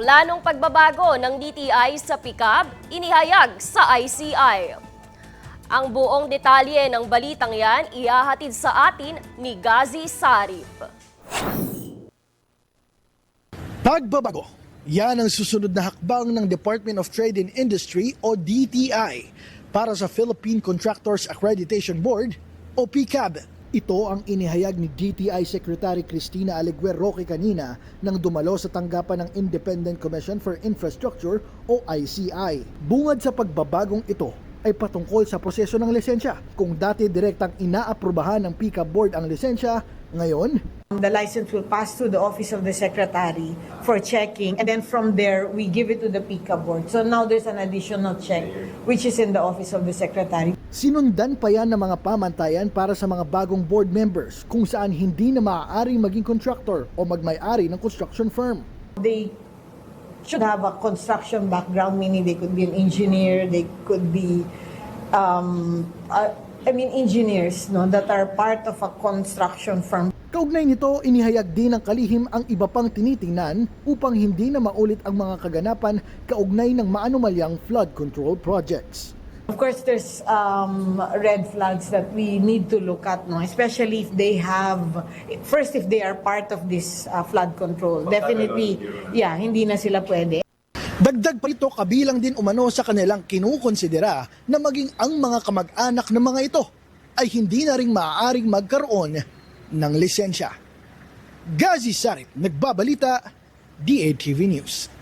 Planong pagbabago ng DTI sa PICAB, inihayag sa ICI. Ang buong detalye ng balitang yan ihahatid sa atin ni Gazi Sarip. Pagbabago. Yan ang susunod na hakbang ng Department of Trade and Industry o DTI para sa Philippine Contractors Accreditation Board o PCAB. Ito ang inihayag ni DTI Secretary Cristina Aliguer Roque kanina nang dumalo sa tanggapan ng Independent Commission for Infrastructure o ICI. Bungad sa pagbabagong ito ay patungkol sa proseso ng lisensya. Kung dati direktang inaaprubahan ng PCAB Board ang lisensya, ngayon The license will pass through the office of the secretary for checking, and then from there, we give it to the PICA board. So now there's an additional check, which is in the office of the secretary. Sinundan pa yan ng mga pamantayan para sa mga bagong board members kung saan hindi na maaaring maging contractor o magmay-ari ng construction firm. They should have a construction background, meaning they could be an engineer, they could be, um, uh, I mean, engineers, no, that are part of a construction firm. Kaugnay nito, inihayag din ng kalihim ang iba pang tinitingnan upang hindi na maulit ang mga kaganapan kaugnay ng maanumalyang flood control projects. Of course, there's um, red flags that we need to look at, no? especially if they have, first, if they are part of this uh, flood control. Definitely, yeah, hindi na sila pwede. Dagdag pa ito kabilang din umano sa kanilang kinukonsidera na maging ang mga kamag-anak ng mga ito ay hindi na rin maaaring magkaroon ng lisensya. Gazi Sarip, nagbabalita, DATV News.